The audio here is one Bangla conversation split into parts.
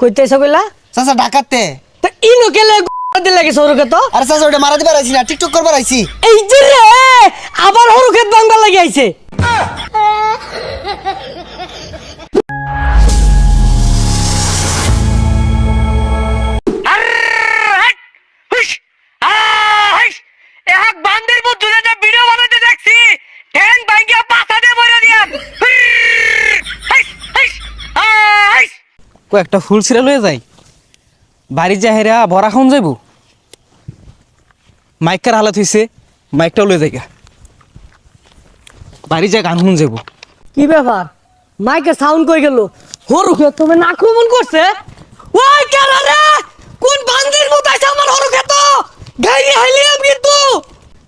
কইতে কইলা? চাচা ডাকাতে। তো ইনো কেলে দিল লাগে সরুকে তো? আরে চাচা ওটা মারা দিবার আইছি না টিকটক করবার আইছি। এই যে রে আবার হরুকে ভাঙবার লাগি আইছে। কয়েকটা ফুল ছিঁড়া লয়ে যাই বাড়ি যা হেরা ভরা খাওন যাইব। মাইকার হালত হইছে মাইকটাও লয়ে যাইগা। বাড়ি যা গান শুন যাইব। কি ব্যাপার? মাইকে সাউন্ড কই গেল? হরু ক্ষেত তুমি আক্রমণ করছে? ওই কেন রে? কোন বান্দির মতো আছে আমার হরু ক্ষেত গাইনি হাইলিয়াম কিন্তু।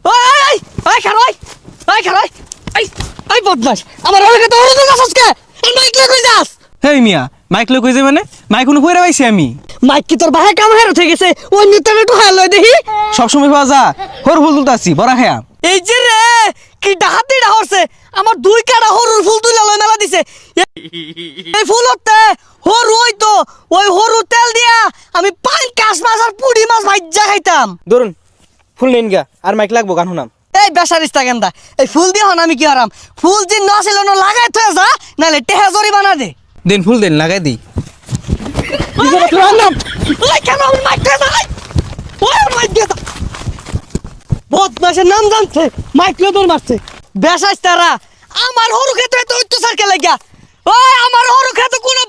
ওই ওই ওই ওই খারই ওই খারই এই এই বদমাস আমার হরু ক্ষেত হরু তো যাস কে এই মাইক কই যাস? হেই মিয়া মাইক লই কই মানে মাইক কোনো কইরা পাইছি আমি। মাইক কি তোর বাহে কাম হের উঠে গেছে? ওই নিতেন একটু হাই লই দেখি? সবসময় পাওয়া যা হর ফুল তুলতে আসছি বড়া খেয়া। এই যে রে কি ডাহাতি ডাহরছে আমার দুই কাটা হরুর ফুল তুলে লই মেলা দিছে। এই ফুল হতে হরু ওই তো ওই হরু তেল দিয়া আমি পাঁচ কাশ মাছ আর পুড়ি মাছ ভাজ্জা খাইতাম। ধরুন ফুল নিন গা আর মাইক লাগবো গান শুনাম। এই বেসারিস্তা গেন্দা এই ফুল দিয়ে হন আমি কি হারাম ফুল যে ন ছিল ন লাগাই থয়ে যা নাহলে টেহা জরি বানা দে। দেন ফুল দেন লাগাই দিই আমার তো কোনো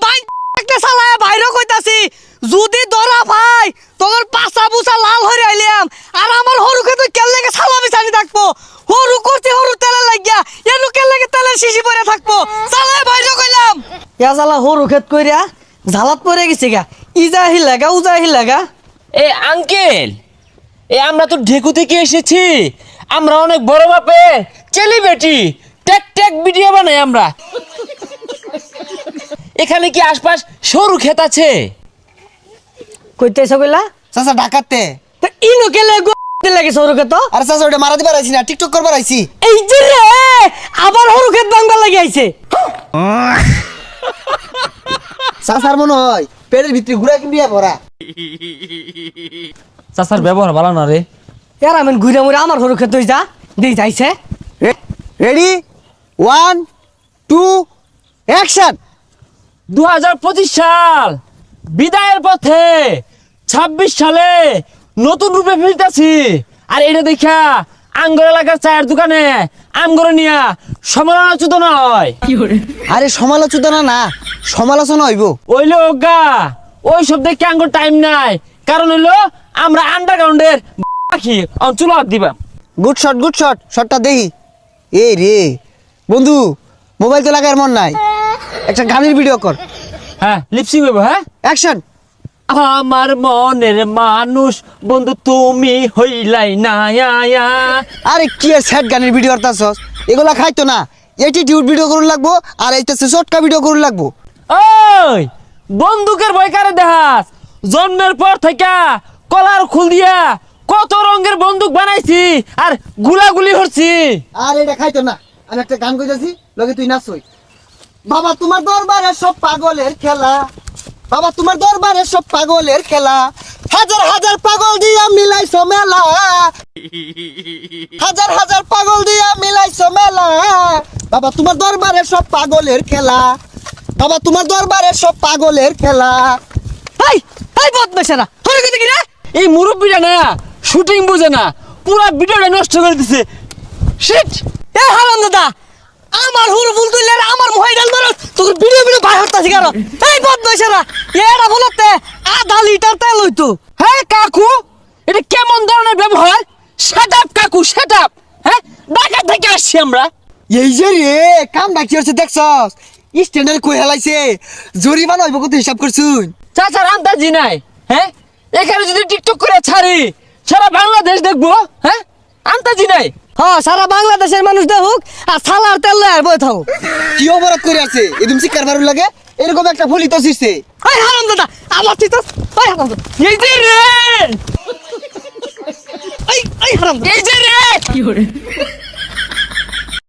যদি ধরা ভাই তোর পাছা বুসা লাল হয়ে আর আমার হরু খেতে কেল বিছানি থাকব হরু করতে হরু তেলে লাগিয়া এনু কেল লেগে তেলের শিশি পরে থাকব সালায় বাইরে কইলাম ইয়া জালা হরু খেত কইরা ঝালাত পরে গেছে গা। ইজা হিলাগা উজা হিলাগা এ আঙ্কেল এ আমরা তো ঢেকু থেকে এসেছি। আমরা অনেক বড় বাপে চেলি বেটি টেক টেক ভিডিও বানাই আমরা। এখানে কি আশপাশ সরু ক্ষেত আছে? কইতেছে কইলা? চাচা ডাকাতে। তা ইনো কেলে লাগে সরকে তো আরে চাচা ওটা মারা দিবার আইছি না টিকটক করবার আইছি। এই যে রে! আবার হরু ক্ষেত ভাঙবার লাগি আইছে। চাচার মনে হয় পেটের ভিতরে ঘুরা কিনবিয়া ভরা। চাচার ব্যবহার ভালো না রে। এর আমি ঘুরে মুড়ে আমার হরু ক্ষেত যা দেই যাইছে। রেডি ওয়ান টু অ্যাকশন দু হাজার পঁচিশ সাল বিদায়ের পথে ছাব্বিশ সালে নতুন রূপে ফিরতেছি। আর এটা দেখা আঙ্গর এলাকার চায়ের দোকানে আমগরে নিয়া সমালোচনা হয়। আরে সমালোচনা না সমালোচনা হইব। ওই গা ওই সব দেখে আঙ্গুর টাইম নাই? কারণ হইল আমরা আন্ডারগ্রাউন্ডের পাখি অঞ্চল দিবা। গুড শট গুড শট শটটা দেখি এ রে বন্ধু মোবাইল তো লাগার মন নাই। একটা গানের ভিডিও কর। হ্যাঁ লিপসিং হইব হ্যাঁ? অ্যাকশন আমার মনের মানুষ বন্ধু তুমি হইলাই না ইয়া আরে কি আর স্যাড গানের ভিডিও করতাছস। এগুলা খাইতো না। এটিটিউড ভিডিও করুন লাগবো আর এইটা শর্টকা ভিডিও করুন লাগবো। ওই, বন্দুকের ভয় কারে দেখাস? জন্মের পর থেকে কলার খুল দিয়া কত রঙের বন্দুক বানাইছি আর গুলাগুলি হচ্ছি আর এটা খাইতো না। আমি একটা গান কইতাছি, লগে তুই নাচই বাবা, তোমার দরবারে সব পাগলের খেলা। বাবা, তোমার দরবারে সব পাগলের খেলা। হাজার হাজার পাগল দিয়া মিলাইছো মেলা। হাজার হাজার পাগল দিয়া মিলাইছো মেলা। বাবা, তোমার দরবারে সব পাগলের খেলা। বাবা তোমার দরবারে সব পাগলের খেলা। হাই হাই বদমাশেরা হরু ক্ষেত কি রে? এই মুরব্বীটা না শুটিং বুঝে না পুরো ভিডিওটা নষ্ট করে দিছে। শিট এ হারাম দাদা আমার হরু ফুল তুললে আমার মোবাইল মারো তোর ভিডিও ভিডিও বাই হতাছি কারও এই বদমাশেরা এরা বলতে আধা লিটার তেল হইতো। হ্যাঁ কাকু এটা কেমন ধরনের ব্যবহার? সেট আপ কাকু সেট আপ হ্যাঁ ঢাকা থেকে আসছি আমরা। এই যে রে কাম ডাকি হচ্ছে দেখছস? স্ট্যান্ডার্ড কই হেলাইছে? জরিমানা হইব কত হিসাব করছুন চাচার আন্দাজি নাই হ্যাঁ এখানে যদি টিকটক করে ছাড়ি সারা বাংলাদেশ দেখব হ্যাঁ আন্দাজি নাই। হ্যাঁ সারা বাংলাদেশের মানুষ দেখুক আর সালার তেল লয় আর বই থাও কি অপরাধ করে আছে? এদম শিকার বারু লাগে? এরকম একটা ফুলি তো শিখছে এই হারাম দাদা আমার চিত এই হারাম দাদা। এই যে রে! এই এই হারাম দাদা। এই যে রে!